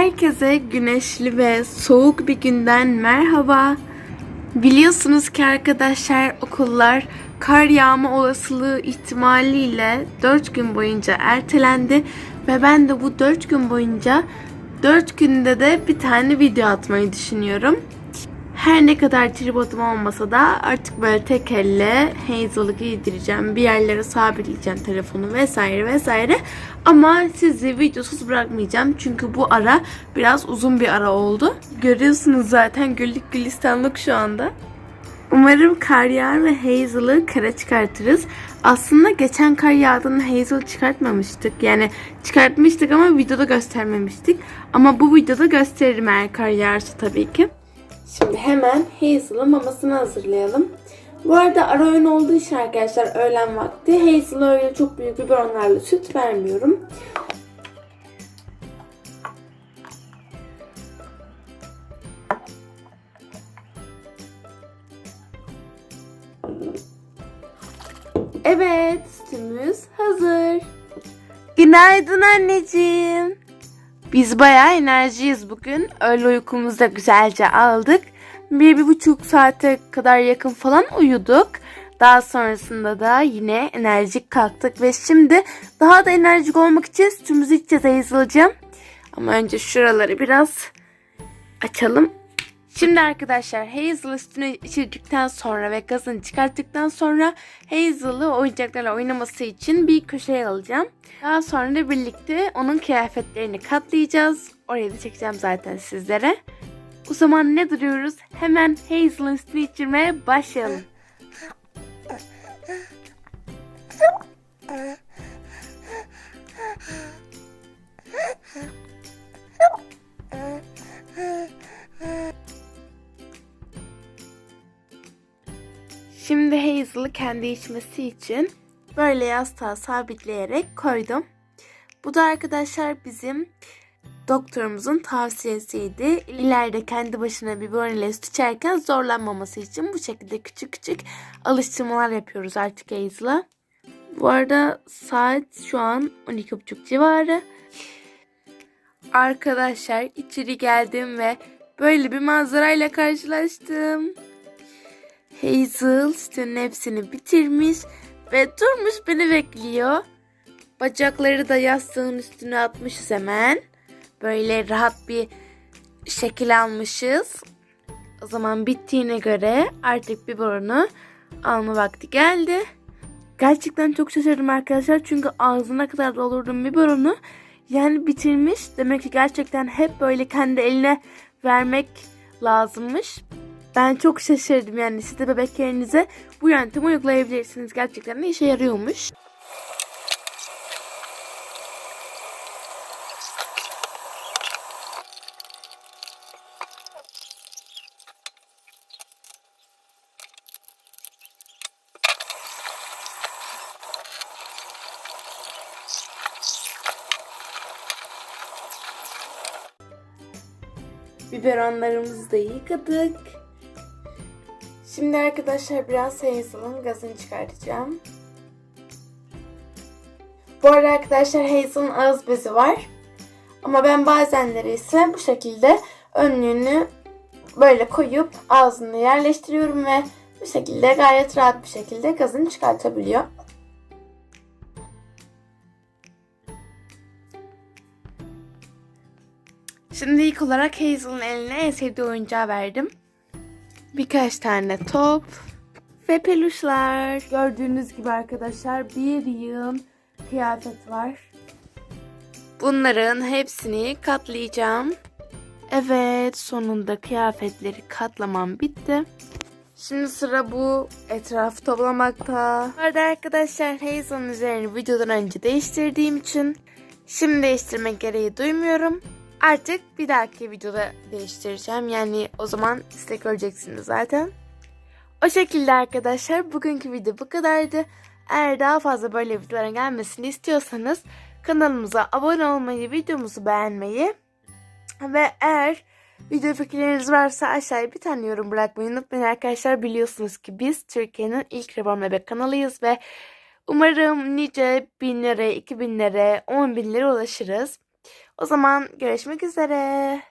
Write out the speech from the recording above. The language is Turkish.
Herkese güneşli ve soğuk bir günden merhaba. Biliyorsunuz ki arkadaşlar okullar kar yağma olasılığı ihtimaliyle 4 gün boyunca ertelendi ve ben de bu 4 gün boyunca 4 günde de bir tane video atmayı düşünüyorum. Her ne kadar tripodum olmasa da artık böyle tek elle Hazel'ı giydireceğim. Bir yerlere sabitleyeceğim telefonu vesaire vesaire. Ama sizi videosuz bırakmayacağım. Çünkü bu ara biraz uzun bir ara oldu. Görüyorsunuz zaten güllük gülistanlık şu anda. Umarım kar yağar ve Hazel'ı kara çıkartırız. Aslında geçen kar yağdığında Hazel çıkartmamıştık. Yani çıkartmıştık ama videoda göstermemiştik. Ama bu videoda gösteririm eğer kar yağarsa tabii ki. Şimdi hemen Hazel'ın mamasını hazırlayalım. Bu arada ara öğün olduğu için arkadaşlar öğlen vakti Hazel'a öyle çok büyük biberonlarla süt vermiyorum. Evet, sütümüz hazır. Günaydın anneciğim. Biz bayağı enerjiyiz bugün. Öğle uykumuzu da güzelce aldık. Bir, bir buçuk saate kadar yakın falan uyuduk. Daha sonrasında da yine enerjik kalktık ve şimdi daha da enerjik olmak için sütümüzü içeceğiz Hazel'cığım. Ama önce şuraları biraz açalım. Şimdi arkadaşlar Hazel üstüne içirdikten sonra ve gazını çıkarttıktan sonra Hazel'ı oyuncaklarla oynaması için bir köşeye alacağım. Daha sonra da birlikte onun kıyafetlerini katlayacağız. Orayı da çekeceğim zaten sizlere. O zaman ne duruyoruz? Hemen Hazel'ın üstüne içirmeye başlayalım. Şimdi Hazel'ı kendi içmesi için böyle yastığa sabitleyerek koydum. Bu da arkadaşlar bizim doktorumuzun tavsiyesiydi. İleride kendi başına biberon ile süt içerken zorlanmaması için bu şekilde küçük küçük alıştırmalar yapıyoruz artık Hazel'a. Bu arada saat şu an 12.30 civarı. Arkadaşlar içeri geldim ve böyle bir manzarayla karşılaştım. Hazel sütünün hepsini bitirmiş ve durmuş beni bekliyor. Bacakları da yastığın üstüne atmışız hemen. Böyle rahat bir şekil almışız. O zaman bittiğine göre artık biberonu alma vakti geldi. Gerçekten çok şaşırdım arkadaşlar. Çünkü ağzına kadar doldurdum biberonu. Yani bitirmiş. Demek ki gerçekten hep böyle kendi eline vermek lazımmış. Ben çok şaşırdım yani siz de bebeklerinize bu yöntemi uygulayabilirsiniz. Gerçekten de işe yarıyormuş. Biberonlarımızı da yıkadık. Şimdi arkadaşlar biraz Hazel'ın gazını çıkartacağım. Bu arada arkadaşlar Hazel'ın ağız bezi var. Ama ben bazenleri ise bu şekilde önlüğünü böyle koyup ağzını yerleştiriyorum ve bu şekilde gayet rahat bir şekilde gazını çıkartabiliyor. Şimdi ilk olarak Hazel'ın eline en sevdiği oyuncağı verdim. Birkaç tane top ve peluşlar. Gördüğünüz gibi arkadaşlar bir yığın kıyafet var. Bunların hepsini katlayacağım. Evet sonunda kıyafetleri katlamam bitti. Şimdi sıra bu etrafı toplamakta. Bu arada arkadaşlar Hazel'ın üzerini videodan önce değiştirdiğim için şimdi değiştirmek gereği duymuyorum. Artık bir dahaki videoda değiştireceğim. Yani o zaman siz göreceksiniz zaten. O şekilde arkadaşlar bugünkü video bu kadardı. Eğer daha fazla böyle videoların gelmesini istiyorsanız kanalımıza abone olmayı, videomuzu beğenmeyi ve eğer video fikirleriniz varsa aşağıya bir tane yorum bırakmayı unutmayın arkadaşlar. Biliyorsunuz ki biz Türkiye'nin ilk reborn bebek kanalıyız ve umarım nice binlere, iki binlere, on binlere ulaşırız. O zaman görüşmek üzere.